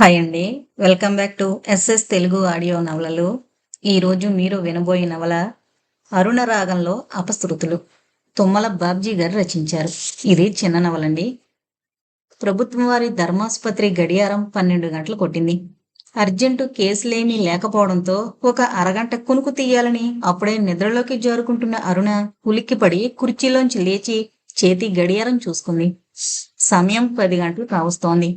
Hi అండి. Welcome back to SS Telugu audio నవలలు ఈరోజు మీరు వినబోయే నవల అరుణ రాగంలో అపశృతులు. తుమ్మల బాబ్జీ గారు రచించారు. ఇది చిన్న నవలండి. ప్రభుత్వం వారి ధర్మాసుపత్రి గడియారం పన్నెండు గంటలు కొట్టింది. అర్జెంటు కేసులేమీ లేకపోవడంతో ఒక అరగంట కునుకు తీయాలని అప్పుడే నిద్రలోకి జారుకుంటున్న అరుణ ఉలిక్కిపడి కుర్చీలోంచి లేచి చేతి గడియారం చూసుకుంది. సమయం పది గంటలు కావస్తోంది.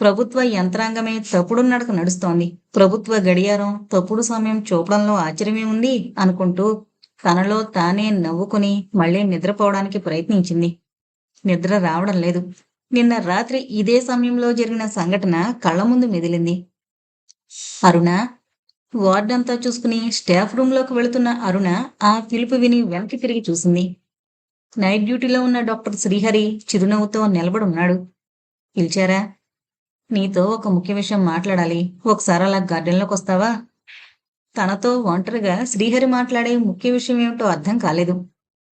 ప్రభుత్వ యంత్రాంగమే తప్పుడు నడక నడుస్తోంది. ప్రభుత్వ గడియారం తప్పుడు సమయం చూపడంలో ఆశ్చర్యమే ఉంది అనుకుంటూ తనలో తానే నవ్వుకుని మళ్ళీ నిద్రపోవడానికి ప్రయత్నించింది. నిద్ర రావడం లేదు. నిన్న రాత్రి ఇదే సమయంలో జరిగిన సంఘటన కళ్ళ ముందు మెదిలింది. అరుణ వార్డంతా చూసుకుని స్టాఫ్ రూమ్లోకి వెళుతున్న అరుణ ఆ పిలుపు విని వెనక్కి తిరిగి చూసింది. నైట్ డ్యూటీలో ఉన్న డాక్టర్ శ్రీహరి చిరునవ్వుతో నిలబడున్నాడు. పిలిచారా? నీతో ఒక ముఖ్య విషయం మాట్లాడాలి. ఒకసారి అలా గార్డెన్లోకి వస్తావా? తనతో ఒంటరిగా శ్రీహరి మాట్లాడే ముఖ్య విషయం ఏమిటో అర్థం కాలేదు.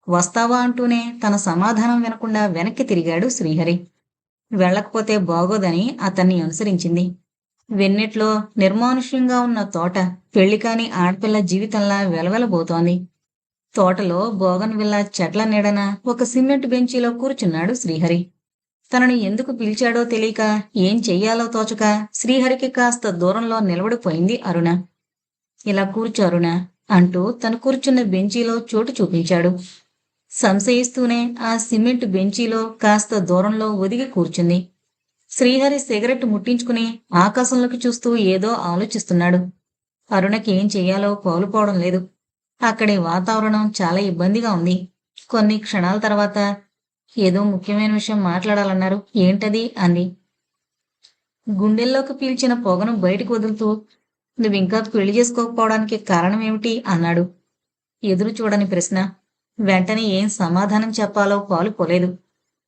వస్తావా అంటూనే తన సమాధానం వినకుండా వెనక్కి తిరిగాడు శ్రీహరి. వెళ్ళకపోతే బాగోదని అతన్ని అనుసరించింది. వెన్నెట్లో నిర్మానుష్యంగా ఉన్న తోట పెళ్ళి కాని ఆడపిల్ల జీవితంలా వెలవెలబోతోంది. తోటలో బోగన్ విల్లా చెట్ల నీడన ఒక సిమెంట్ బెంచీలో కూర్చున్నాడు శ్రీహరి. తనను ఎందుకు పిలిచాడో తెలియక ఏం చెయ్యాలో తోచక శ్రీహరికి కాస్త దూరంలో నిలబడిపోయింది అరుణ. ఇలా కూర్చో అరుణ అంటూ తను కూర్చున్న బెంచీలో చోటు చూపించాడు. సంశయిస్తూనే ఆ సిమెంట్ బెంచీలో కాస్త దూరంలో ఒదిగి కూర్చుంది. శ్రీహరి సిగరెట్ ముట్టించుకుని ఆకాశంలోకి చూస్తూ ఏదో ఆలోచిస్తున్నాడు. అరుణకి ఏం చెయ్యాలో కోలుపోవడం లేదు. అక్కడి వాతావరణం చాలా ఇబ్బందిగా ఉంది. కొన్ని క్షణాల తర్వాత ఏదో ముఖ్యమైన విషయం మాట్లాడాలన్నారు. ఏంటది అంది గుండెల్లోకి పీల్చిన పొగను బయటకు వదులుతూ నువ్వు ఇంకా పెళ్ళి చేసుకోకపోవడానికి కారణం ఏమిటి అన్నాడు. ఎదురు చూడని ప్రశ్న. వెంటనే ఏం సమాధానం చెప్పాలో పాలుపోలేదు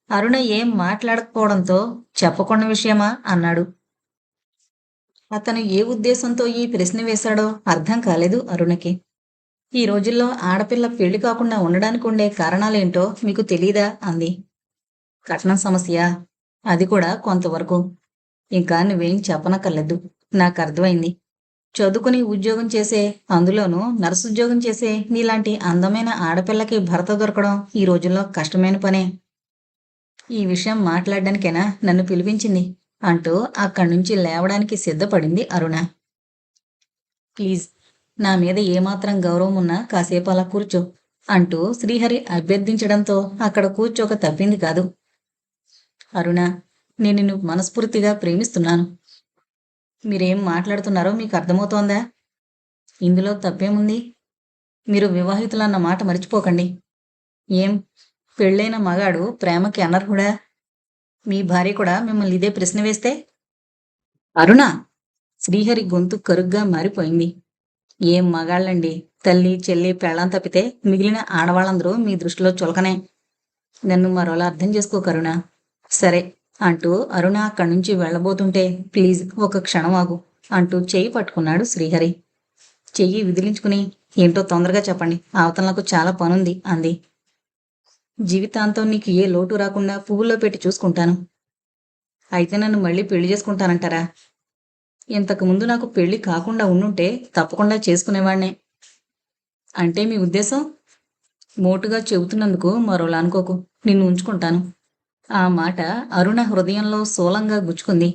అరుణ ఏం మాట్లాడకపోవడంతో చెప్పకుండా విషయమా? అన్నాడు. అతను ఏ ఉద్దేశంతో ఈ ప్రశ్న వేశాడో అర్థం కాలేదు అరుణకి. ఈ రోజుల్లో ఆడపిల్ల పెళ్ళి కాకుండా ఉండడానికి ఉండే కారణాలేంటో మీకు తెలీదా అంది. కట్నం సమస్య. అది కూడా కొంతవరకు. ఇంకా నువ్వేం చెప్పనక్కర్లేదు. నాకు అర్థమైంది. చదువుకుని ఉద్యోగం చేసే అందులోనూ నర్సు ఉద్యోగం చేసే నీలాంటి అందమైన ఆడపిల్లకి భర్త దొరకడం ఈ రోజుల్లో కష్టమైన పనే. ఈ విషయం మాట్లాడడానికైనా నన్ను పిలిపించింది? అంటూ అక్కడి నుంచి లేవడానికి సిద్ధపడింది అరుణ. ప్లీజ్ నా మీద ఏమాత్రం గౌరవం ఉన్నా కాసేపు అలా కూర్చో అంటూ శ్రీహరి అభ్యర్థించడంతో అక్కడ కూర్చోక తప్పింది కాదు. అరుణ నేను నిన్ను మనస్ఫూర్తిగా ప్రేమిస్తున్నాను. మీరేం మాట్లాడుతున్నారో మీకు అర్థమవుతోందా? ఇందులో తప్పేముంది? మీరు వివాహితులన్న మాట మర్చిపోకండి. ఏం? పెళ్ళైన మగాడు ప్రేమకి అనర్హుడా? మీ భార్య కూడా మిమ్మల్ని ఇదే ప్రశ్న వేస్తే? అరుణ శ్రీహరి గొంతు కరుగ్గా మారిపోయింది. ఏం మగాళ్ళండి? తల్లి చెల్లి పెళ్ళం తప్పితే మిగిలిన ఆడవాళ్ళందరూ మీ దృష్టిలో చులకనే. నన్ను మరోలా అర్థం చేసుకో కరుణ. సరే అంటూ అరుణ అక్కడి నుంచి వెళ్ళబోతుంటే ప్లీజ్ ఒక క్షణం ఆగు అంటూ చెయ్యి పట్టుకున్నాడు శ్రీహరి. చెయ్యి విదిలించుకుని ఏంటో తొందరగా చెప్పండి అవతలకు నాకు చాలా పనుంది అంది. జీవితాంతం నీకు ఏ లోటు రాకుండా పువ్వుల్లో పెట్టి చూసుకుంటాను. అయితే నన్ను మళ్ళీ పెళ్ళి చేసుకుంటానంటారా? ఇంతకుముందు నాకు పెళ్ళి కాకుండా ఉండుంటే తప్పకుండా చేసుకునేవాణ్ణే అంటే మీ ఉద్దేశం? మోటుగా చెబుతున్నందుకు మరోలా అనుకోకు. నిన్ను ఉంచుకుంటాను. ఆ మాట అరుణ హృదయంలో సోలంగా గుచ్చుకుంది.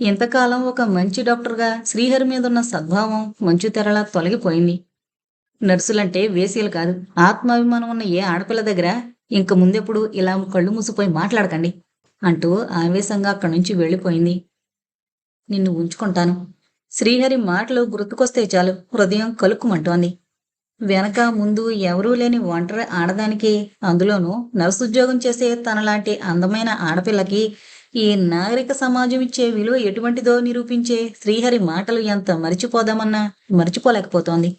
ఇంతకాలం ఒక మంచి డాక్టర్గా శ్రీహరి మీదున్న సద్భావం మంచు తెరలా తొలగిపోయింది. నర్సులంటే వేసీలు కాదు. ఆత్మాభిమానం ఉన్న ఏ ఆడపిల్ల దగ్గర ఇంక ముందెప్పుడు ఇలా కళ్ళు మూసిపోయి మాట్లాడకండి అంటూ ఆవేశంగా అక్కడి నుంచి వెళ్ళిపోయింది. నిన్ను ఉంచుకుంటాను. శ్రీహరి మాటలు గుర్తుకొస్తే చాలు. హృదయం కలుక్కుమంటోంది. వెనక ముందు ఎవరూ లేని ఒంటరి ఆడదానికి అందులోనూ నర్సుద్యోగం చేసే తనలాంటి అందమైన ఆడపిల్లకి ఈ నాగరిక సమాజం ఇచ్చే విలువ ఎటువంటిదో నిరూపించే శ్రీహరి మాటలు ఎంత మరిచిపోదామన్నా మరిచిపోలేకపోతోంది.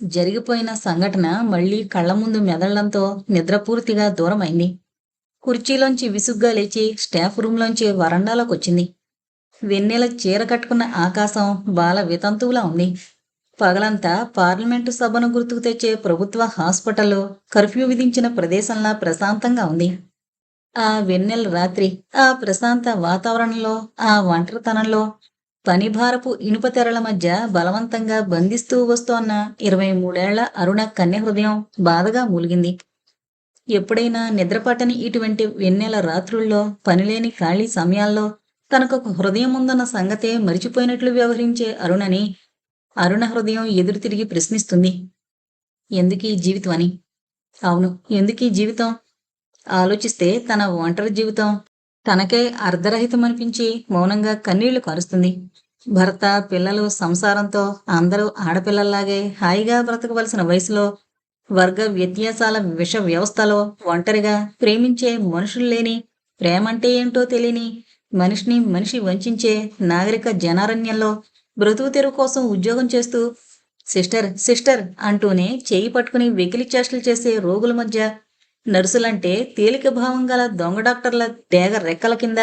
జరిగిపోయిన సంఘటన మళ్ళీ కళ్ళ ముందు మెదళ్ళంతో నిద్ర పూర్తిగా దూరమైంది. కుర్చీలోంచి విసుగ్గా లేచి స్టాఫ్ రూమ్లోంచి వరండాలోకి వచ్చింది వెన్నెల చీర కట్టుకున్న ఆకాశం బాల వితంతువులా ఉంది. పగలంతా పార్లమెంటు సభను గుర్తుకు తెచ్చే ప్రభుత్వ హాస్పిటల్లో కర్ఫ్యూ విధించిన ప్రదేశంలా ప్రశాంతంగా ఉంది. ఆ వెన్నెల రాత్రి ఆ ప్రశాంత వాతావరణంలో ఆ ఒంటరితనంలో పనిభారపు ఇనుప తెరల మధ్య బలవంతంగా బంధిస్తూ వస్తోన్న ఇరవై మూడేళ్ళ అరుణ కన్య హృదయం బాధగా మూలిగింది. ఎప్పుడైనా నిద్రపట్టని ఇటువంటి వెన్నెల రాత్రుల్లో పనిలేని ఖాళీ సమయాల్లో తనకొక హృదయం ఉందన్న సంగతే మరిచిపోయినట్లు వ్యవహరించే అరుణని అరుణ హృదయం ఎదురు తిరిగి ప్రశ్నిస్తుంది. ఎందుకీ జీవితం అని? అవును ఎందుకీ జీవితం? ఆలోచిస్తే తన ఒంటరి జీవితం తనకే అర్ధరహితమనిపించి మౌనంగా కన్నీళ్ళు కారుస్తుంది. భర్త పిల్లలు సంసారంతో అందరూ ఆడపిల్లల్లాగే హాయిగా బ్రతకవలసిన వయసులో వర్గ వ్యత్యాసాల విష వ్యవస్థలో ఒంటరిగా ప్రేమించే మనుషులు లేని ప్రేమంటే ఏంటో తెలియని మనిషిని మనిషి వంచే నాగరిక జనారణ్యంలో బ్రతుకు తెరువు కోసం ఉద్యోగం చేస్తూ సిస్టర్ సిస్టర్ అంటూనే చేయి పట్టుకుని వెకిలి చేష్టలు చేసే రోగుల మధ్య నర్సులంటే తేలిక భావం గల దొంగ డాక్టర్ల డేగ రెక్కల కింద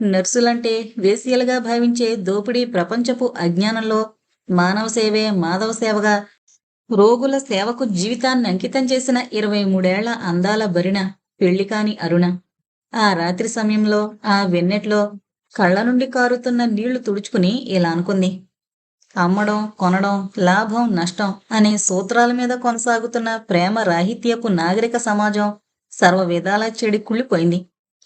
నర్సులంటే వేసియలుగా భావించే దోపిడీ ప్రపంచపు అజ్ఞానంలో మానవ సేవే మాధవ సేవగా రోగుల సేవకు జీవితాన్ని అంకితం చేసిన ఇరవై మూడేళ్ళ అందాల బరిన పెళ్ళికాని అరుణ. ఆ రాత్రి సమయంలో ఆ వెన్నెట్లో కళ్ళ నుండి కారుతున్న నీళ్ళు తుడుచుకుని ఇలా అనుకుంది. అమ్మడం కొనడం లాభం నష్టం అనే సూత్రాల మీద కొనసాగుతున్న ప్రేమ రాహిత్యపు నాగరిక సమాజం సర్వ విధాల చెడి కుళ్ళిపోయింది.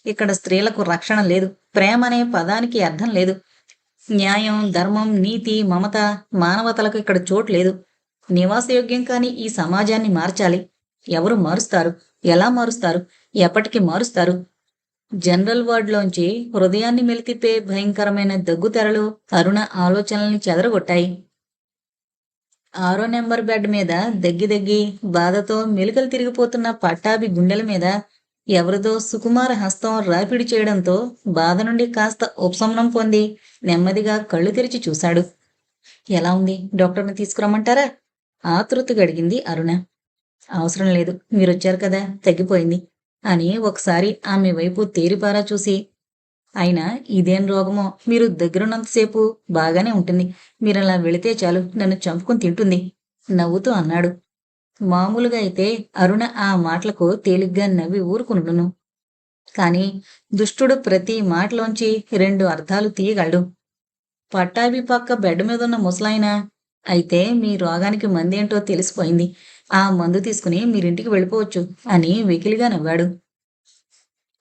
ఇక్కడ స్త్రీలకు రక్షణ లేదు. ప్రేమ అనే పదానికి అర్థం లేదు. న్యాయం ధర్మం నీతి మమత మానవతలకు ఇక్కడ చోటు లేదు. నివాసయోగ్యం కాని ఈ సమాజాన్ని మార్చాలి. ఎవరు మారుస్తారు? ఎలా మారుస్తారు? ఎప్పటికి మారుస్తారు? జనరల్ వార్డులోంచి హృదయాన్ని మెలితిప్పే భయంకరమైన దగ్గు తెరలు అరుణ ఆలోచనల్ని చెదరగొట్టాయి. ఆరో నెంబర్ బెడ్ మీద దగ్గి దగ్గి బాధతో మెలికలు తిరిగిపోతున్న పట్టాభి గుండెల మీద ఎవరిదో సుకుమార హస్తం రాపిడి చేయడంతో బాధ నుండి కాస్త ఉపశమనం పొంది నెమ్మదిగా కళ్ళు తెరిచి చూశాడు. ఎలా ఉంది? డాక్టర్ని తీసుకురమ్మంటారా? ఆతృతగా అడిగింది అరుణ. అవసరం లేదు మీరొచ్చారు కదా తగ్గిపోయింది. అని ఒకసారి ఆమె వైపు తేరిపారా చూసి అయినా ఇదేం రోగమో? మీరు దగ్గరున్నంతసేపు బాగానే ఉంటుంది. మీరలా వెళితే చాలు. నన్ను చంపుకుని తింటుంది. నవ్వుతూ అన్నాడు. మామూలుగా అయితే అరుణ ఆ మాటలకు తేలిగ్గా నవ్వి ఊరుకునుడును కాని దుష్టుడు ప్రతి మాటలోంచి రెండు అర్థాలు తీయగలడు. పట్టాభి పక్క బెడ్ మీద ఉన్న ముసలాయన అయితే మీ రోగానికి మందేంటో తెలిసిపోయింది. ఆ మందు తీసుకుని మీరింటికి వెళ్ళిపోవచ్చు అని వెకిలిగా నవ్వాడు.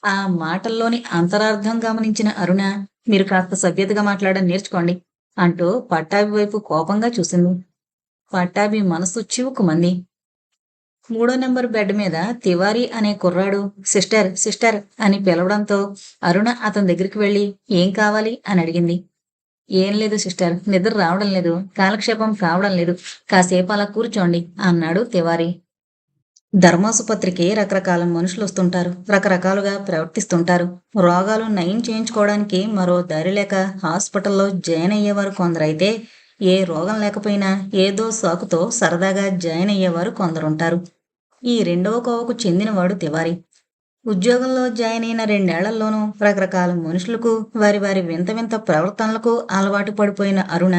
ఆ మాటల్లోని అంతరార్థం గమనించిన అరుణ మీరు కాస్త సభ్యతగా మాట్లాడడం నేర్చుకోండి అంటూ పట్టాభి వైపు కోపంగా చూసింది. పట్టాభి మనసు చివుకుమంది. మూడో నెంబర్ బెడ్ మీద తివారీ అనే కుర్రాడు సిస్టర్ సిస్టర్ అని పిలవడంతో అరుణ అతని దగ్గరికి వెళ్ళి ఏం కావాలి? అని అడిగింది. ఏం లేదు సిస్టర్. నిద్ర రావడం లేదు. కాలక్షేపం కావడం లేదు. కాసేపు అలా కూర్చోండి అన్నాడు తివారి. ధర్మాసుపత్రికి రకరకాల మనుషులు వస్తుంటారు. రకరకాలుగా ప్రవర్తిస్తుంటారు. రోగాలు నయం చేయించుకోవడానికి మరో దారి లేక హాస్పిటల్లో జాయిన్ అయ్యేవారు కొందరైతే ఏ రోగం లేకపోయినా ఏదో సాకుతో సరదాగా జాయిన్ అయ్యేవారు కొందరుంటారు. ఈ రెండవ కోవకు చెందినవాడు తివారి. ఉద్యోగంలో జాయిన్ అయిన రెండేళ్ళలోనూ రకరకాల మనుషులకు వారి వారి వింత వింత ప్రవర్తనలకు అలవాటు పడిపోయిన అరుణ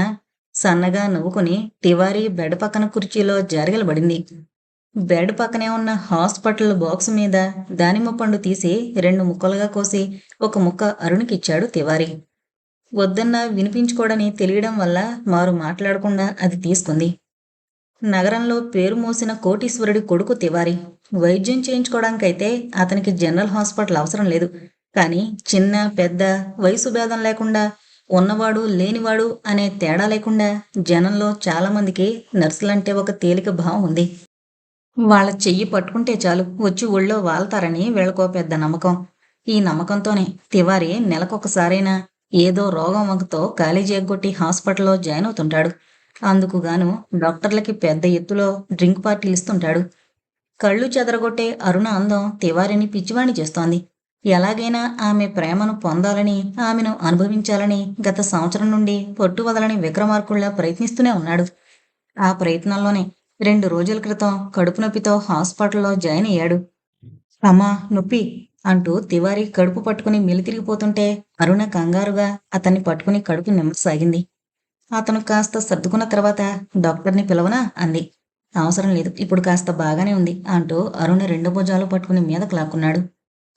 సన్నగా నవ్వుకుని తివారీ బెడ్ పక్కన కుర్చీలో జరగలబడింది. బెడ్ పక్కనే ఉన్న హాస్పిటల్ బాక్స్ మీద దానిమ్మ పండు తీసి రెండు ముక్కలుగా కోసి ఒక ముక్క అరుణికిచ్చాడు తివారీ. వద్దన్న వినిపించుకోడని తెలియడం వల్ల మారు మాట్లాడకుండా అది తీసుకుంది. నగరంలో పేరు మోసిన కోటీశ్వరుడి కొడుకు తివారీ. వైద్యం చేయించుకోవడానికైతే అతనికి జనరల్ హాస్పిటల్ అవసరం లేదు. కానీ చిన్న పెద్ద వయసు భేదం లేకుండా ఉన్నవాడు లేనివాడు అనే తేడా లేకుండా జనంలో చాలామందికి నర్సులంటే ఒక తేలిక భావం ఉంది. వాళ్ళ చెయ్యి పట్టుకుంటే చాలు వచ్చి ఒళ్ళో వాళ్తారని వీళ్ళకో పెద్ద నమ్మకం. ఈ నమ్మకంతోనే తివారి నెలకొకసారైనా ఏదో రోగం వంకతో కాలేజీ ఎగ్గొట్టి హాస్పిటల్లో జాయిన్ అవుతుంటాడు. అందుకుగాను డాక్టర్లకి పెద్ద ఎత్తులో డ్రింక్ పార్టీలు ఇస్తుంటాడు. కళ్ళు చెదరగొట్టే అరుణ అందం తివారిని పిచ్చివాణి చేస్తోంది. ఎలాగైనా ఆమె ప్రేమను పొందాలని ఆమెను అనుభవించాలని గత సంవత్సరం నుండి పొట్టు వదలని విక్రమార్కుల్లా ప్రయత్నిస్తూనే ఉన్నాడు. ఆ ప్రయత్నంలోనే రెండు రోజుల క్రితం కడుపు నొప్పితో హాస్పిటల్లో జాయిన్ అయ్యాడు. అమ్మా నొప్పి! అంటూ తివారి కడుపు పట్టుకుని మెలితిరిగిపోతుంటే అరుణ కంగారుగా అతన్ని పట్టుకుని కడుపు నిమ్మసాగింది అతను కాస్త సర్దుకున్న తర్వాత డాక్టర్ని పిలవనా? అంది. అవసరం లేదు. ఇప్పుడు కాస్త బాగానే ఉంది అంటూ అరుణ్ రెండు భుజాలు పట్టుకుని మీదకు లాక్కున్నాడు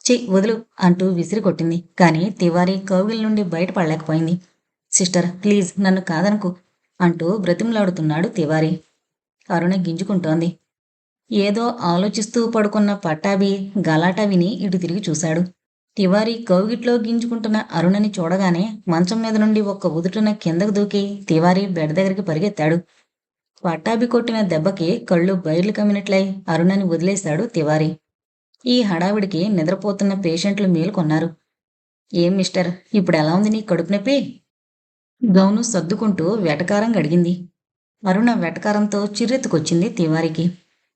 చి వదులు అంటూ విసిరి కొట్టింది. కానీ తివారీ కౌగిల్ నుండి బయటపడలేకపోయింది. సిస్టర్ ప్లీజ్ నన్ను కాదనుకు అంటూ బ్రతిమలాడుతున్నాడు తివారీ. అరుణ గింజుకుంటోంది. ఏదో ఆలోచిస్తూ పడుకున్న పట్టాభి గలాటా విని ఇటు తిరిగి చూశాడు. తివారీ కౌగిట్లో గింజుకుంటున్న అరుణని చూడగానే మంచం మీద నుండి ఒక్క ఉదుటున కిందకు దూకి తివారీ బెడ్ దగ్గరికి పరిగెత్తాడు. పట్టాభి కొట్టిన దెబ్బకి కళ్ళు బయర్లు కమ్మినట్లై అరుణని వదిలేశాడు తివారీ. ఈ హడావిడికి నిద్రపోతున్న పేషెంట్లు మేలుకొన్నారు. ఏం మిస్టర్? ఇప్పుడు ఎలా ఉంది నీ కడుపు నొప్పి? గౌను సర్దుకుంటూ వెటకారం గడిగింది అరుణ వెటకారంతో చిర్రెత్తుకొచ్చింది తివారికి.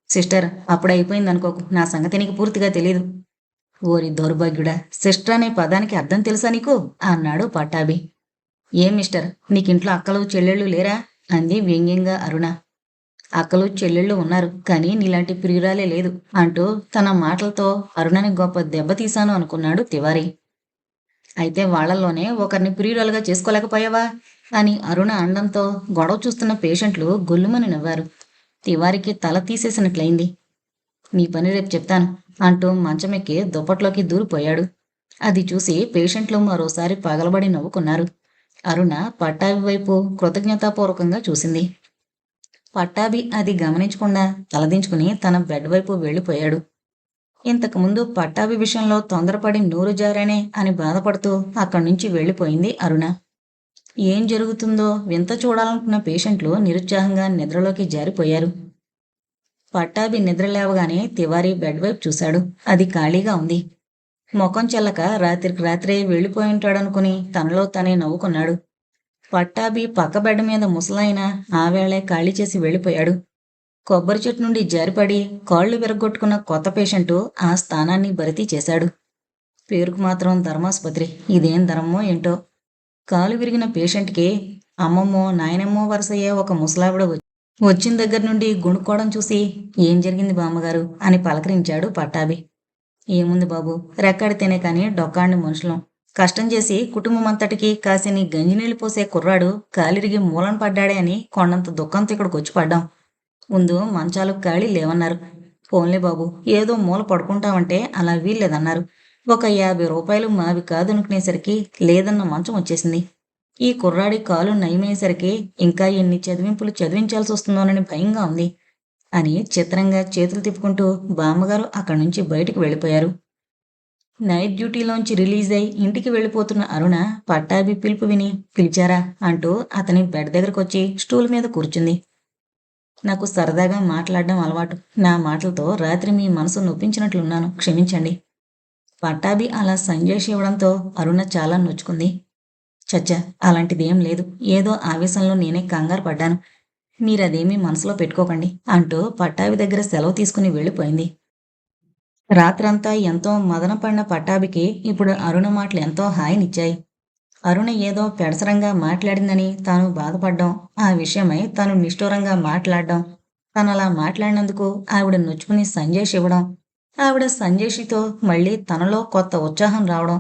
సిస్టర్ అప్పుడు అయిపోయింది అనుకోకు నా సంగతి నీకు పూర్తిగా తెలియదు ఓరి దౌర్భాగ్యుడా! సిస్టర్ అనే పదానికి అర్థం తెలుసా నీకు? అన్నాడు పట్టాభి. ఏం మిస్టర్? నీకింట్లో అక్కలు చెల్లెళ్ళు లేరా? అంది వ్యంగ్యంగా అరుణ. అక్కలు చెల్లెళ్ళు ఉన్నారు కానీ నీలాంటి ప్రియురాలే లేదు అంటూ తన మాటలతో అరుణని గొప్ప దెబ్బతీశాను అనుకున్నాడు తివారీ. అయితే వాళ్ళలోనే ఒకరిని ప్రియురాలుగా చేసుకోలేకపోయావా? అని అరుణ అండంతో గొడవ చూస్తున్న పేషెంట్లు గొల్లుమని నవ్వారు. తివారికి తల తీసేసినట్లయింది. నీ పని రేపు చెప్తాను అంటూ మంచమెక్కి దుప్పట్లోకి దూరిపోయాడు. అది చూసి పేషెంట్లు మరోసారి పగలబడి నవ్వుకున్నారు. అరుణ పట్టాభి వైపు కృతజ్ఞతాపూర్వకంగా చూసింది. పట్టాభి అది గమనించకుండా తలదించుకుని తన బెడ్ వైపు వెళ్ళిపోయాడు. ఇంతకుముందు పట్టాభి విషయంలో తొందరపడి నూరు జారానే అని బాధపడుతూ అక్కడి నుంచి వెళ్ళిపోయింది అరుణ. ఏం జరుగుతుందో వింత చూడాలనుకున్న పేషెంట్లు నిరుత్సాహంగా నిద్రలోకి జారిపోయారు. పట్టాభి నిద్ర లేవగానే తివారీ బెడ్ వైపు చూశాడు. అది ఖాళీగా ఉంది. ముఖం చెల్లక రాత్రికి రాత్రే వెళ్ళిపోయి ఉంటాడనుకుని తనలో తనే నవ్వుకున్నాడు. పట్టాభి పక్క బెడ్ మీద ముసలాయన ఆ వేళే ఖాళీ చేసి వెళ్ళిపోయాడు. కొబ్బరి చెట్టు నుండి జారిపడి కాళ్ళు విరగొట్టుకున్న కొత్త పేషెంటు ఆ స్థానాన్ని భర్తీ చేశాడు. పేరుకు మాత్రం ధర్మాసుపత్రి. ఇదేం ధర్మమో ఏంటో? కాలు విరిగిన పేషెంట్కి అమ్మమ్మో నాయనమ్మో వరుసయ్యే ఒక ముసలావిడ వచ్చి వచ్చిన దగ్గర నుండి గుణుక్కోవడం చూసి ఏం జరిగింది బామ్మగారు అని పలకరించాడు పట్టాభి. ఏముంది బాబు? రెక్కడితేనే కానీ డొక్కాండి మనుషులం. కష్టం చేసి కుటుంబం అంతటికి కాసిని గంజినీళ్ళు పోసే కుర్రాడు కాలిరిగి మూలన పడ్డాడే అని కొండంత దుఃఖంతో ఇక్కడికి వచ్చి పడ్డాం. ముందు మంచాలు ఖాళీ లేవన్నారు. ఫోన్లే బాబు ఏదో మూల పడుకుంటామంటే అలా వీల్లేదన్నారు. ఒక యాభై రూపాయలు మావి కాదు అనుకునేసరికి లేదన్న మంచం వచ్చేసింది. ఈ కుర్రాడి కాలు నయమయ్యేసరికి ఇంకా ఎన్ని చదివింపులు చదివించాల్సి వస్తుందోనని భయంగా ఉంది. అని చిత్రంగా చేతులు తిప్పుకుంటూ బామ్మగారు అక్కడి నుంచి బయటికి వెళ్ళిపోయారు. నైట్ డ్యూటీలోంచి రిలీజ్ అయి ఇంటికి వెళ్ళిపోతున్న అరుణ పట్టాభి పిలుపు విని పిలిచారా? అంటూ అతని బెడ్ దగ్గరకు వచ్చి స్టూల్ మీద కూర్చుంది. నాకు సరదాగా మాట్లాడడం అలవాటు. నా మాటలతో రాత్రి మీ మనసు నొప్పించినట్లున్నాను. క్షమించండి. పట్టాభి అలా సంజయ్ ఇవ్వడంతో అరుణ చాలా నొచ్చుకుంది. చచ్చ అలాంటిదేం లేదు. ఏదో ఆవేశంలో నేనే కంగారు పడ్డాను. మీరదేమీ మనసులో పెట్టుకోకండి అంటూ పట్టాభి దగ్గర సెలవు తీసుకుని వెళ్ళిపోయింది. రాత్రంతా ఎంతో మదన పడిన పట్టాభికి ఇప్పుడు అరుణ మాటలు ఎంతో హాయినిచ్చాయి. అరుణ ఏదో పెడసరంగా మాట్లాడిందని తాను బాధపడ్డం. ఆ విషయమై తాను నిష్ఠూరంగా మాట్లాడడం. తను అలా మాట్లాడినందుకు ఆవిడ నొచ్చుకుని సంజేష్ ఇవ్వడం ఆవిడ సంజేషితో మళ్ళీ తనలో కొత్త ఉత్సాహం రావడం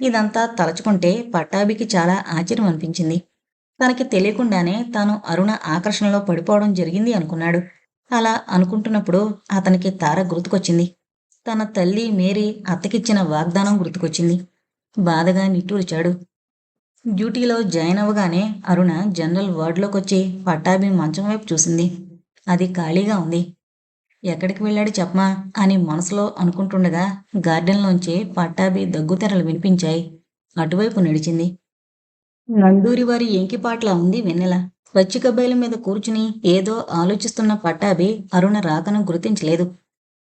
ఇదంతా తలచుకుంటే పట్టాభికి చాలా ఆశ్చర్యం అనిపించింది తనకి తెలియకుండానే తాను అరుణ ఆకర్షణలో పడిపోవడం జరిగింది అనుకున్నాడు. అలా అనుకుంటున్నప్పుడు అతనికి తార గుర్తుకొచ్చింది. తన తల్లి మేరీ అత్తకిచ్చిన వాగ్దానం గుర్తుకొచ్చింది. బాధగా నిట్టూర్చాడు. డ్యూటీలో జాయిన్ అవ్వగానే అరుణ జనరల్ వార్డులోకి వచ్చి పట్టాభి మంచం వైపు చూసింది. అది ఖాళీగా ఉంది. ఎక్కడికి వెళ్ళాడు చెప్పమా అని మనసులో అనుకుంటుండగా గార్డెన్లోంచి పట్టాభి దగ్గుతెరలు వినిపించాయి. అటువైపు నడిచింది. నందూరి వారి ఎంకిపాట్లా ఉంది వెన్నెల. పచ్చిక బయలు మీద కూర్చుని ఏదో ఆలోచిస్తున్న పట్టాభి అరుణ రాకను గుర్తించలేదు.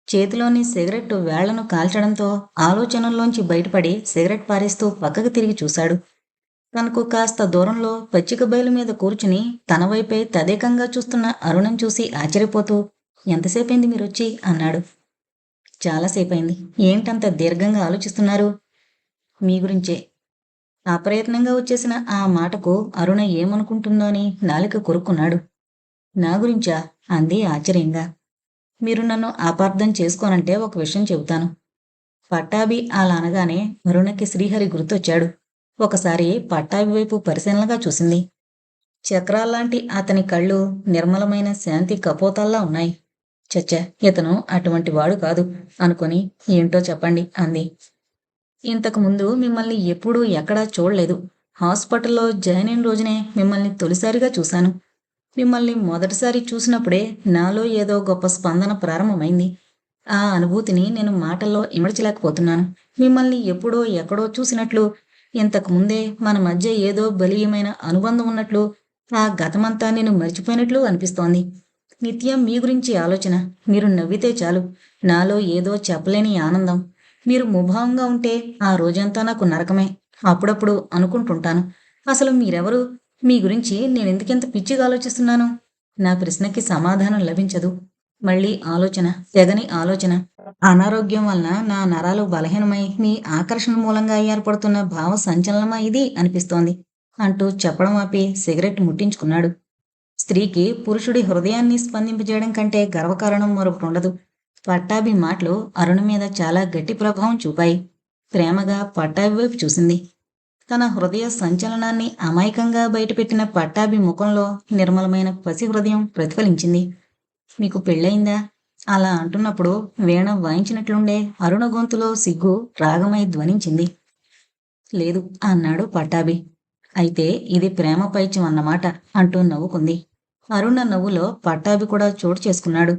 చేతిలోని సిగరెట్ వేళ్ళను కాల్చడంతో ఆలోచనల్లోంచి బయటపడి సిగరెట్ పారేస్తూ పక్కకు తిరిగి చూశాడు. తనకు కాస్త దూరంలో పచ్చిక బయలు మీద కూర్చుని తన వైపే తదేకంగా చూస్తున్న అరుణం చూసి ఆశ్చర్యపోతూ ఎంతసేపైంది మీరొచ్చి? అన్నాడు. చాలాసేపైంది. ఏంటంత దీర్ఘంగా ఆలోచిస్తున్నారు? మీ గురించే. అప్రయత్నంగా వచ్చేసిన ఆ మాటకు అరుణ ఏమనుకుంటుందో అని నాలిక కొరుక్కున్నాడు. నా గురించా? అంది ఆశ్చర్యంగా. మీరు నన్ను అపార్థం చేసుకోనంటే ఒక విషయం చెబుతాను. పట్టాభి అలా అనగానే అరుణకి శ్రీహరి గుర్తొచ్చాడు. ఒకసారి పట్టాభి వైపు పరిశీలనగా చూసింది. చక్రాల్లాంటి అతని కళ్ళు నిర్మలమైన శాంతి కపోతాల్లా ఉన్నాయి. చచ్చ ఇతను అటువంటి వాడు కాదు అనుకొని ఏంటో చెప్పండి అంది. ఇంతకు ముందు మిమ్మల్ని ఎప్పుడూ ఎక్కడా చూడలేదు. హాస్పిటల్లో జాయిన్ అయిన రోజునే మిమ్మల్ని తొలిసారిగా చూశాను. మిమ్మల్ని మొదటిసారి చూసినప్పుడే నాలో ఏదో గొప్ప స్పందన ప్రారంభమైంది. ఆ అనుభూతిని నేను మాటల్లో ఇమడచలేకపోతున్నాను. మిమ్మల్ని ఎప్పుడో ఎక్కడో చూసినట్లు ఇంతకు ముందే మన మధ్య ఏదో బలీయమైన అనుబంధం ఉన్నట్లు ఆ గతమంతా నేను మర్చిపోయినట్లు అనిపిస్తోంది. నిత్యం మీ గురించి ఆలోచన. మీరు నవ్వితే చాలు. నాలో ఏదో చెప్పలేని ఆనందం. మీరు ముభావంగా ఉంటే ఆ రోజంతా నాకు నరకమే. అప్పుడప్పుడు అనుకుంటుంటాను. అసలు మీరెవరు? మీ గురించి నేను పిచ్చిగా ఆలోచిస్తున్నాను? నా ప్రశ్నకి సమాధానం లభించదు. మళ్ళీ ఆలోచన తెగని ఆలోచన. అనారోగ్యం వలన నా నరాలు బలహీనమై మీ ఆకర్షణ మూలంగా ఏర్పడుతున్న భావ సంచలనమా ఇది అనిపిస్తోంది. అంటూ చెప్పడం ఆపి సిగరెట్ ముట్టించుకున్నాడు. స్త్రీకి పురుషుడి హృదయాన్ని స్పందింపజేయడం కంటే గర్వకారణం మరొకటి ఉండదు పట్టాభి మాటలు అరుణ మీద చాలా గట్టి ప్రభావం చూపాయి. ప్రేమగా పట్టాభి వైపు చూసింది. తన హృదయ సంచలనాన్ని అమాయకంగా బయటపెట్టిన పట్టాభి ముఖంలో నిర్మలమైన పసి హృదయం ప్రతిఫలించింది. మీకు పెళ్ళయిందా? అలా అంటున్నప్పుడు వీణ వాయించినట్లుండే అరుణ గొంతులో సిగ్గు రాగమై ధ్వనించింది. లేదు అన్నాడు పట్టాభి. అయితే ఇది ప్రేమ పైత్యం అన్నమాట అంటూ నవ్వుకుంది. అరుణ నవ్వులో పట్టాభి కూడా చోటు చేసుకున్నాడు.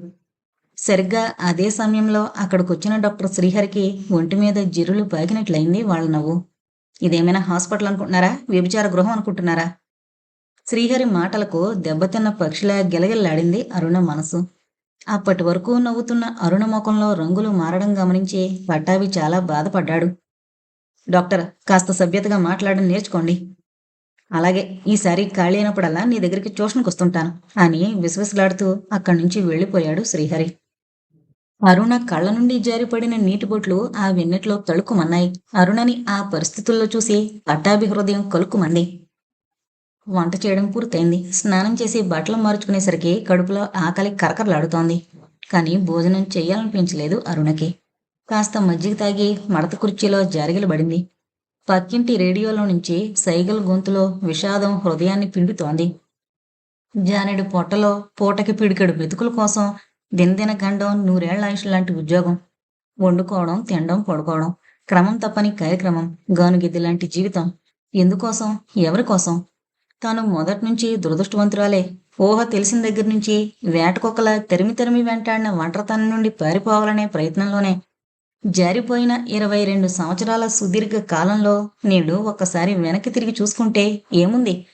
సరిగ్గా అదే సమయంలో అక్కడికొచ్చిన డాక్టర్ శ్రీహరికి ఒంటి మీద జిరులు పాకినట్లయింది వాళ్ళ నవ్వు. ఇదేమైనా హాస్పిటల్ అనుకుంటున్నారా? వ్యభిచార గృహం అనుకుంటున్నారా? శ్రీహరి మాటలకు దెబ్బతిన్న పక్షిలా గిలగిల్లాడింది అరుణ మనసు. అప్పటి వరకు నవ్వుతున్న అరుణ ముఖంలో రంగులు మారడం గమనించి పట్టాభి చాలా బాధపడ్డాడు. డాక్టర్ కాస్త సభ్యతగా మాట్లాడడం నేర్చుకోండి. అలాగే ఈసారి ఖాళీ అయినప్పుడల్లా నీ దగ్గరికి ట్యూషన్కి వస్తుంటాను అని విశ్వసలాడుతూ అక్కడి నుంచి వెళ్ళిపోయాడు శ్రీహరి. అరుణ కళ్ళ నుండి జారిపడిన నీటి బొట్లు ఆ వెన్నెట్లో తళుకుమన్నాయి. అరుణని ఆ పరిస్థితుల్లో చూసి పట్టాభి హృదయం కలుక్కుమంది వంట చేయడం పూర్తయింది. స్నానం చేసి బట్టలు మార్చుకునేసరికి కడుపులో ఆకలి కరకరలాడుతోంది. కానీ భోజనం చెయ్యాలనిపించలేదు అరుణకి. కాస్త మజ్జిగ తాగి మడత కుర్చీలో జారిగలు పడింది పక్కింటి రేడియోలో నుంచి సైగల్ గొంతులో విషాదం హృదయాన్ని పిండుతోంది. జానెడు పొట్టలో పూటకి పిడికెడు మెతుకుల కోసం దినదిన గండం నూరేళ్ళ ఆయుష్ లాంటి ఉద్యోగం. వండుకోవడం తినడం పడుకోవడం. క్రమం తప్పని కార్యక్రమం గానుగిద్ది లాంటి జీవితం. ఎందుకోసం? ఎవరి కోసం? తాను మొదటి నుంచి దురదృష్టవంతురాలే. ఊహ తెలిసిన దగ్గర నుంచి వేటకొక్కల తెరిమి తెరిమి వెంటాడిన ఒంటరితనం నుండి పారిపోవాలనే ప్రయత్నంలోనే. జారిపోయిన ఇరవై రెండు సంవత్సరాల సుదీర్ఘ కాలంలో నేడు ఒక్కసారి వెనక్కి తిరిగి చూసుకుంటే ఏముంది?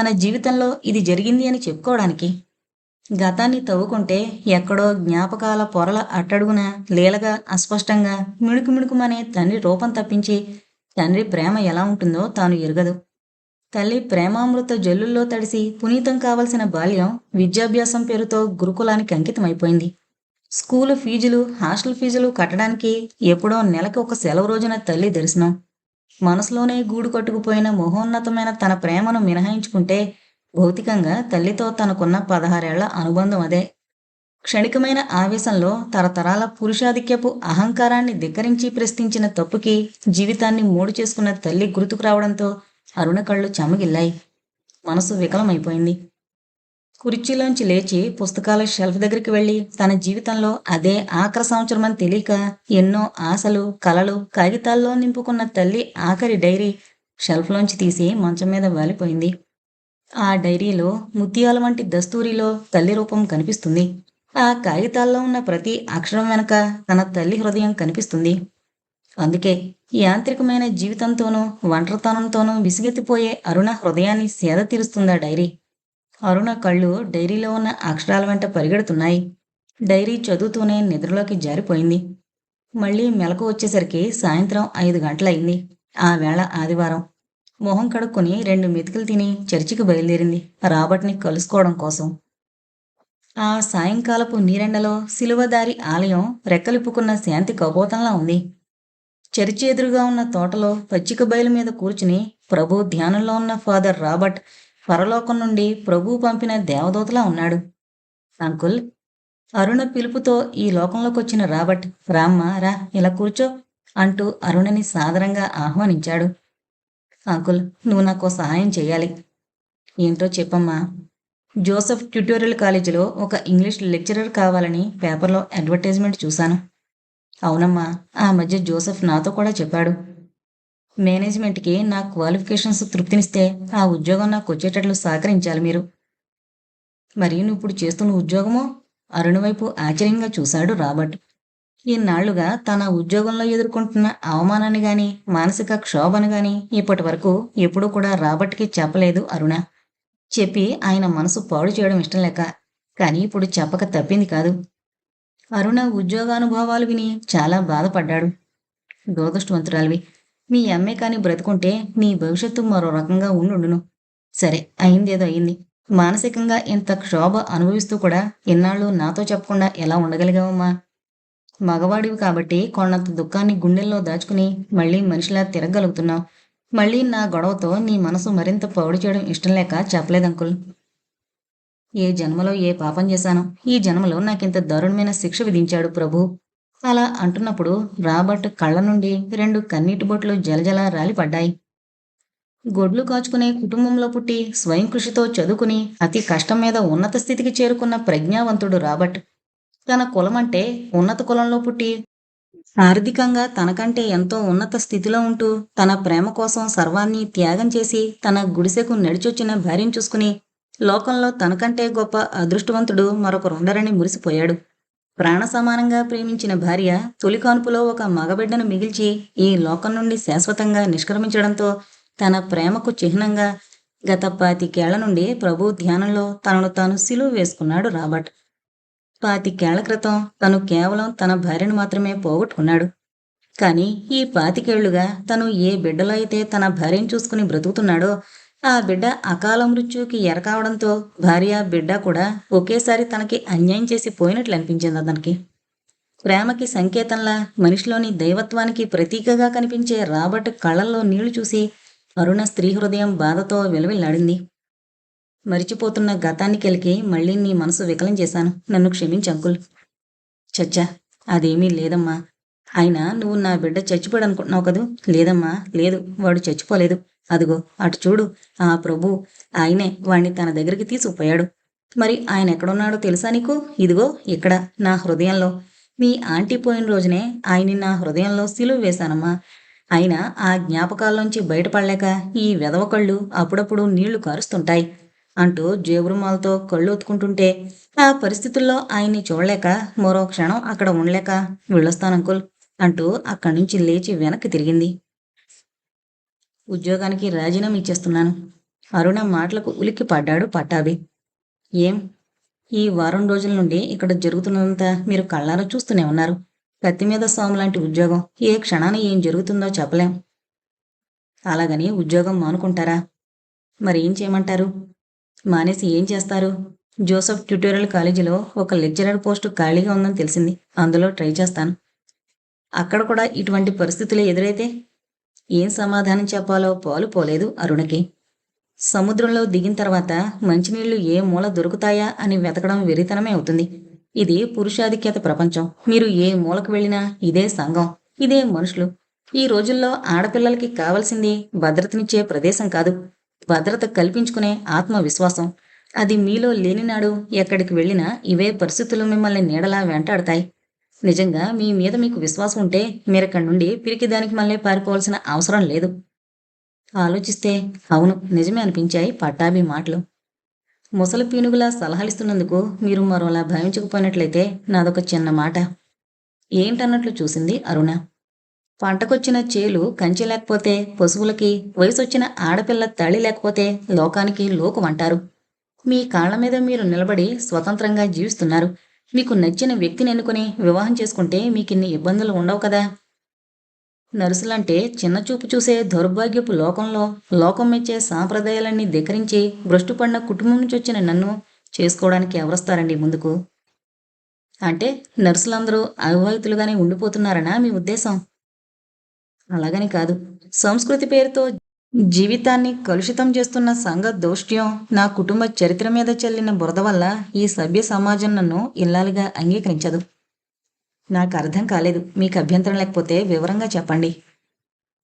తన జీవితంలో ఇది జరిగింది అని చెప్పుకోవడానికి. గతాన్ని తవ్వుకుంటే ఎక్కడో జ్ఞాపకాల పొరల అట్టడుగున లీలగా అస్పష్టంగా మిణుకు మిణుకుమనే తండ్రి రూపం తప్పించి తండ్రి ప్రేమ ఎలా ఉంటుందో తాను ఎరగదు. తల్లి ప్రేమామృత జల్లుల్లో తడిసి పునీతం కావలసిన బాల్యం విద్యాభ్యాసం పేరుతో గురుకులానికి అంకితమైపోయింది. స్కూలు ఫీజులు హాస్టల్ ఫీజులు కట్టడానికి ఎప్పుడో నెలకు ఒక సెలవు రోజున తల్లి దర్శనం. మనసులోనే గూడు కట్టుకుపోయిన మహోన్నతమైన తన ప్రేమను మినహాయించుకుంటే భౌతికంగా తల్లితో తనకున్న పదహారేళ్ళ అనుబంధం అదే. క్షణికమైన ఆవేశంలో తరతరాల పురుషాధిక్యపు అహంకారాన్ని ధిక్కరించి ప్రశ్నించిన తప్పుకి జీవితాన్ని మూడు చేసుకున్న తల్లి గుర్తుకు రావడంతో అరుణ కళ్ళు చెమగిల్లాయి. మనసు వికలమైపోయింది. కుర్చీలోంచి లేచి పుస్తకాల షెల్ఫ్ దగ్గరికి వెళ్ళి తన జీవితంలో అదే ఆఖరి సంవత్సరం అని తెలియక ఎన్నో ఆశలు కలలు కాగితాల్లో నింపుకున్న తల్లి ఆఖరి డైరీ షెల్ఫ్లోంచి తీసి మంచం మీద వాలిపోయింది. ఆ డైరీలో ముత్యాల వంటి దస్తూరిలో తల్లి రూపం కనిపిస్తుంది. ఆ కాగితాల్లో ఉన్న ప్రతి అక్షరం వెనక తన తల్లి హృదయం కనిపిస్తుంది. అందుకే యాంత్రికమైన జీవితంతోనూ ఒంటరితనంతోనూ విసిగెత్తిపోయే అరుణ హృదయాన్ని సేద తీరుస్తుందా డైరీ. అరుణ కళ్ళు డైరీలో ఉన్న అక్షరాల వెంట పరిగెడుతున్నాయి. డైరీ చదువుతూనే నిద్రలోకి జారిపోయింది. మళ్ళీ మెలకు వచ్చేసరికి సాయంత్రం ఐదు గంటలయింది ఆ వేళ ఆదివారం. మొహం కడుక్కొని రెండు మెతుకులు తిని చర్చికి బయలుదేరింది రాబర్ట్ని కలుసుకోవడం కోసం. ఆ సాయంకాలపు నీరెండలో సిలువదారి ఆలయం రెక్కలిప్పుకున్న శాంతి కపోతంలా ఉంది. చర్చి ఎదురుగా ఉన్న తోటలో పచ్చిక బయలు మీద కూర్చుని ప్రభు ధ్యానంలో ఉన్న ఫాదర్ రాబర్ట్ పరలోకం నుండి ప్రభు పంపిన దేవదూతలా ఉన్నాడు. అంకుల్ అరుణ పిలుపుతో ఈ లోకంలోకి వచ్చిన రాబర్ట్ రామ్మ రా ఇలా కూర్చో అంటూ అరుణని సాదరంగా ఆహ్వానించాడు. అంకుల్ నువ్వు నాకు సహాయం చేయాలి ఏంటో చెప్పమ్మా. జోసెఫ్ ట్యూటోరియల్ కాలేజీలో ఒక ఇంగ్లీష్ లెక్చరర్ కావాలని పేపర్లో అడ్వర్టైజ్మెంట్ చూశాను. అవునమ్మా ఆ మధ్య జోసెఫ్ నాతో కూడా చెప్పాడు. మేనేజ్మెంట్కి నా క్వాలిఫికేషన్స్ తృప్తినిస్తే ఆ ఉద్యోగం నాకు వచ్చేటట్లు సహకరించాలి మీరు. మరి నువ్వు ఇప్పుడు చేస్తున్న ఉద్యోగమో అరుణ్ వైపు ఆశ్చర్యంగా చూశాడు రాబర్ట్. ఇన్నాళ్ళుగా తన ఉద్యోగంలో ఎదుర్కొంటున్న అవమానాన్ని గాని మానసిక క్షోభను గాని ఇప్పటి వరకు ఎప్పుడూ కూడా రాబర్ట్కి చెప్పలేదు అరుణ. చెప్పి ఆయన మనసు పాడు చేయడం ఇష్టం లేక కానీ ఇప్పుడు చెప్పక తప్పింది కాదు. అరుణ ఉద్యోగానుభవాలు విని చాలా బాధపడ్డాడు. దురదృష్టవంతురాలివి మీ అమ్మే కానీ బ్రతుకుంటే నీ భవిష్యత్తు మరో రకంగా ఉండుండును. సరే అయిందేదో అయింది. మానసికంగా ఇంత క్షోభ అనుభవిస్తూ కూడా ఇన్నాళ్ళు నాతో చెప్పకుండా ఎలా ఉండగలిగావమ్మా? మగవాడివి కాబట్టి కొన్నంత దుఃఖాన్ని గుండెల్లో దాచుకుని మళ్ళీ మనిషిలా తిరగలుగుతున్నావు మళ్ళీ నా గొడవతో నీ మనసు మరింత పౌడు చేయడం ఇష్టం లేక చెప్పలేదంకుల్ ఏ జన్మలో ఏ పాపం చేశానో ఈ జన్మలో నాకింత దారుణమైన శిక్ష విధించాడు ప్రభు. అలా అంటున్నప్పుడు రాబర్ట్ కళ్ళ నుండి రెండు కన్నీటి బొట్లు జలజల రాలిపడ్డాయి. గొడ్లు కాచుకునే కుటుంబంలో పుట్టి స్వయం కృషితో చదువుకుని అతి కష్టం మీద ఉన్నత స్థితికి చేరుకున్న ప్రజ్ఞావంతుడు రాబర్ట్ తన కులం అంటే ఉన్నత కులంలో పుట్టి ఆర్థికంగా తనకంటే ఎంతో ఉన్నత స్థితిలో ఉంటూ తన ప్రేమ కోసం సర్వాన్ని త్యాగం చేసి తన గుడిసెకు నడిచొచ్చిన భార్యను చూసుకుని లోకంలో తనకంటే గొప్ప అదృష్టవంతుడు మరొకరుండరని మురిసిపోయాడు. ప్రాణ సమానంగా ప్రేమించిన భార్య తొలి కాన్పులో ఒక మగబిడ్డను మిగిల్చి ఈ లోకం నుండి శాశ్వతంగా నిష్క్రమించడంతో తన ప్రేమకు చిహ్నంగా గత పాతికేళ్ళ నుండి ప్రభు ధ్యానంలో తనను తాను సిలువ వేసుకున్నాడు రాబర్ట్. పాతికేళ్ళ క్రితం తను కేవలం తన భార్యను మాత్రమే పోగొట్టుకున్నాడు. కానీ ఈ పాతికేళ్ళుగా తను ఏ బిడ్డలో అయితే తన భార్యను చూసుకుని బ్రతుకుతున్నాడో ఆ బిడ్డ అకాల మృత్యుకి ఎరకావడంతో భార్య బిడ్డ కూడా ఒకేసారి తనకి అన్యాయం చేసి పోయినట్లు అనిపించింది అతనికి. ప్రేమకి సంకేతంలా మనిషిలోని దైవత్వానికి ప్రతీకగా కనిపించే రాబర్ట్ కళ్ళల్లో నీళ్ళు చూసి అరుణ స్త్రీ హృదయం బాధతో విలవిల్లాడింది. మరిచిపోతున్న గతాన్ని కెలికి మళ్ళీ నీ మనసు వికలం చేశాను. నన్ను క్షమించు అంకుల్. చచ్చా అదేమీ లేదమ్మా. ఆయన నువ్వు నా బిడ్డ చచ్చిపోయాడు అనుకుంటున్నావు కదూ? లేదమ్మా లేదు. వాడు చచ్చిపోలేదు. అదిగో అటు చూడు. ఆ ప్రభు ఆయనే వాణ్ణి తన దగ్గరికి తీసుకుపోయాడు. మరి ఆయన ఎక్కడున్నాడో తెలుసా నీకు? ఇదిగో ఇక్కడ నా హృదయంలో. మీ ఆంటీ పోయిన రోజునే ఆయన్ని నా హృదయంలో సిలువ వేశానమ్మా. ఆయన ఆ జ్ఞాపకాల్లోంచి బయటపడలేక ఈ వెదవకళ్ళు అప్పుడప్పుడు నీళ్ళు కారుస్తుంటాయి. అంటూ జేబురుమాలతో కళ్ళు ఒత్తుకుంటుంటే ఆ పరిస్థితుల్లో ఆయన్ని చూడలేక మరో క్షణం అక్కడ ఉండలేక వెళ్ళొస్తానంకుల్ అంటూ అక్కడి నుంచి లేచి వెనక్కి తిరిగింది. ఉద్యోగానికి రాజీనామా ఇచ్చేస్తున్నాను అరుణ మాటలకు ఉలిక్కి పడ్డాడు పట్టాభి. ఏం? ఈ వారం రోజుల నుండి ఇక్కడ జరుగుతున్నదంతా మీరు కళ్ళారా చూస్తూనే ఉన్నారు. కత్తి మీద స్వామి లాంటి ఉద్యోగం. ఏ క్షణాన ఏం జరుగుతుందో చెప్పలేం. అలాగని ఉద్యోగం మానుకుంటారా? మరి ఏం చేయమంటారు? మానేసి ఏం చేస్తారు? జోసెఫ్ ట్యూటోరియల్ కాలేజీలో ఒక లెక్చరర్ పోస్టు ఖాళీగా ఉందని తెలిసింది. అందులో ట్రై చేస్తాను. అక్కడ కూడా ఇటువంటి పరిస్థితులు ఎదురైతే ఏం సమాధానం చెప్పాలో పాలు పోలేదు అరుణకి. సముద్రంలో దిగిన తర్వాత మంచినీళ్ళు ఏ మూల దొరుకుతాయా అని వెతకడం వెరితనమే అవుతుంది. ఇది పురుషాధిక్యత ప్రపంచం. మీరు ఏ మూలకు వెళ్ళినా ఇదే సంఘం ఇదే మనుషులు. ఈ రోజుల్లో ఆడపిల్లలకి కావలసింది భద్రతనిచ్చే ప్రదేశం కాదు. భద్రత కల్పించుకునే ఆత్మవిశ్వాసం. అది మీలో లేనినాడు ఎక్కడికి వెళ్ళినా ఇవే పరిస్థితులు మిమ్మల్ని నీడలా వెంటాడతాయి. నిజంగా మీ మీద మీకు విశ్వాసం ఉంటే మీరక్కడి నుండి పిరికి దానికి మళ్ళీ పారిపోవాల్సిన అవసరం లేదు. ఆలోచిస్తే అవును నిజమే అనిపించాయి పట్టాభి మాటలు. ముసలి పీనుగులా సలహాలిస్తున్నందుకు మీరు మరోలా భావించకపోయినట్లయితే నాదొక చిన్న మాట. ఏంటన్నట్లు చూసింది అరుణ. పంటకొచ్చిన చేలు కంచె లేకపోతే పశువులకి వయసొచ్చిన ఆడపిల్ల తల్లి లేకపోతే లోకానికి లోకమంటారు మీ కాళ్ళ మీద మీరు నిలబడి స్వతంత్రంగా జీవిస్తున్నారు. మీకు నచ్చిన వ్యక్తిని ఎన్నుకుని వివాహం చేసుకుంటే మీకిన్ని ఇబ్బందులు ఉండవు కదా? నర్సులంటే చిన్న చూపు చూసే దౌర్భాగ్యపు లోకంలో లోకం మెచ్చే సాంప్రదాయాలన్నీ ధిక్కరించి భ్రష్టుపడిన కుటుంబం నుంచి వచ్చిన నన్ను చేసుకోవడానికి ఎవరొస్తారండి ముందుకు? అంటే నర్సులందరూ అవివాహితులుగానే ఉండిపోతున్నారనా మీ ఉద్దేశం? అలాగని కాదు. సంస్కృతి పేరుతో జీవితాన్ని కలుషితం చేస్తున్న సంఘ దౌష్ట్యం నా కుటుంబ చరిత్ర మీద చెల్లిన బురద వల్ల ఈ సభ్య సమాజం నన్ను ఇల్లాలుగా అంగీకరించదు. నాకు అర్థం కాలేదు. మీకు అభ్యంతరం లేకపోతే వివరంగా చెప్పండి.